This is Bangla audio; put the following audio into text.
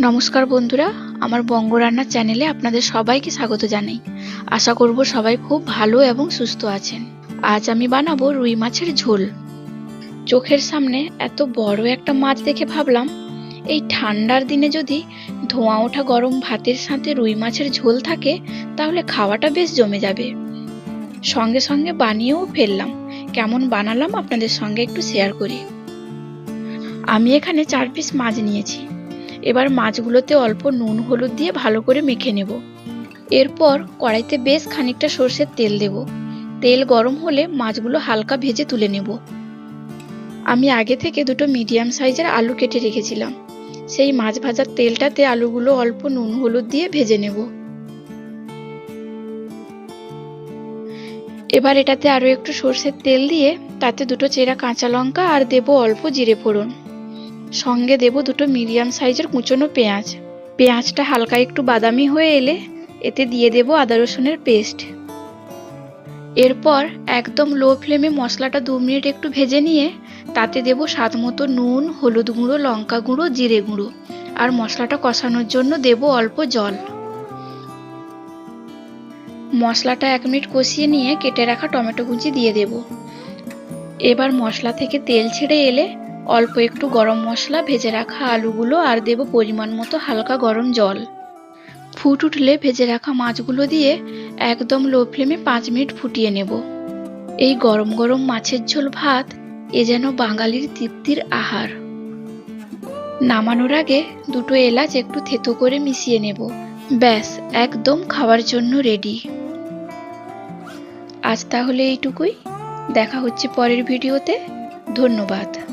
নমস্কার বন্ধুরা, আমার বঙ্গ রান্নার চ্যানেলে আপনাদের সবাইকে স্বাগত জানাই। আশা করব সবাই খুব ভালো এবং সুস্থ আছেন। আজ আমি বানাবো রুই মাছের ঝোল। চোখের সামনে এত বড় একটা মাছ দেখে ভাবলাম, এই ঠান্ডার দিনে যদি ধোঁয়া ওঠা গরম ভাতের সাথে রুই মাছের ঝোল থাকে, তাহলে খাওয়াটা বেশ জমে যাবে। সঙ্গে সঙ্গে বানিয়েও ফেললাম। কেমন বানালাম আপনাদের সঙ্গে একটু শেয়ার করি। আমি এখানে চার পিস মাছ নিয়েছি। এবার মাছগুলোতে অল্প নুন, হলুদ দিয়ে ভালো করে মেখে নেব। এরপর কড়াইতে বেশ খানিকটা সর্ষের তেল দেব। তেল গরম হলে মাছগুলো হালকা ভেজে তুলে নেব। আমি আগে থেকে দুটো মিডিয়াম সাইজের আলু কেটে রেখেছিলাম। সেই মাছ ভাজার তেলটাতে আলুগুলো অল্প নুন, হলুদ দিয়ে ভেজে নেব। এবার এটাতে আরও একটু সর্ষের তেল দিয়ে তাতে দুটো চেরা কাঁচা লঙ্কা আর দেব অল্প জিরে ফোড়ন। সঙ্গে দেব দুটো মিডিয়াম সাইজের কুচনো পেঁয়াজ। পেঁয়াজটা হালকা একটু বাদামি হয়ে এলে এতে দিয়ে দেব আদা রসুনের পেস্ট। এরপর একদম লো ফ্লেমে মশলাটা দু মিনিট একটু ভেজে নিয়ে তাতে দেব স্বাদ মতো নুন, হলুদ গুঁড়ো, লঙ্কা গুঁড়ো, জিরে গুঁড়ো। আর মশলাটা কষানোর জন্য দেব অল্প জল। মশলাটা এক মিনিট কষিয়ে নিয়ে কেটে রাখা টমেটো কুচি দিয়ে দেব। এবার মশলা থেকে তেল ছেড়ে এলে অল্প একটু গরম মশলা ভেজে রাখা আলুগুলো আর দেব পরিমাণ মতো হালকা গরম জল। ফুট উঠলে ভেজে রাখা মাছগুলো দিয়ে একদম লো ফ্লেমে পাঁচ মিনিট ফুটিয়ে নেব। এই গরম গরম মাছের ঝোল ভাত এ যেন বাঙালির তৃপ্তির আহার। নামানোর আগে দুটো এলাচ একটু থেতো করে মিশিয়ে নেব। ব্যাস, একদম খাওয়ার জন্য রেডি। আজ তাহলে এইটুকুই। দেখা হচ্ছে পরের ভিডিওতে। ধন্যবাদ।